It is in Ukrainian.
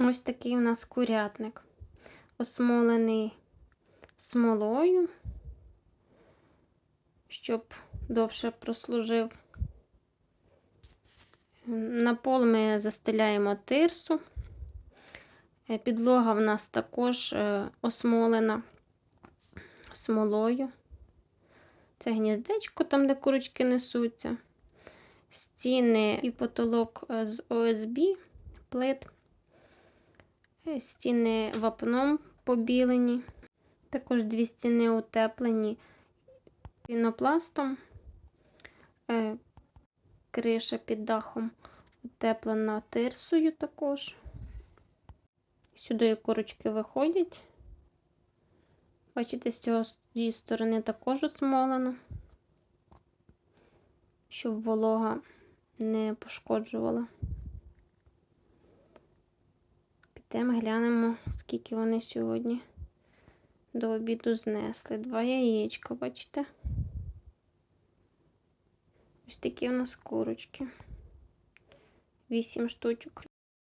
Ось такий у нас курятник, осмолений смолою, щоб довше прослужив. На пол ми застеляємо тирсу. Е, Підлога в нас також е, осмолена смолою. Це гніздечко, там, де курочки несуться. Стіни і потолок е, з ОСБ, плит. Е, Стіни вапном побілені. Також дві стіни утеплені пінопластом. Е, Криша під дахом утеплена тирсою також. Сюди курочки виходять. Бачите, з цієї сторони також осмолено, щоб волога не пошкоджувала. Підемо глянемо, скільки вони сьогодні до обіду знесли. Два яєчка, бачите? Ось такі у нас курочки. Вісім штучок.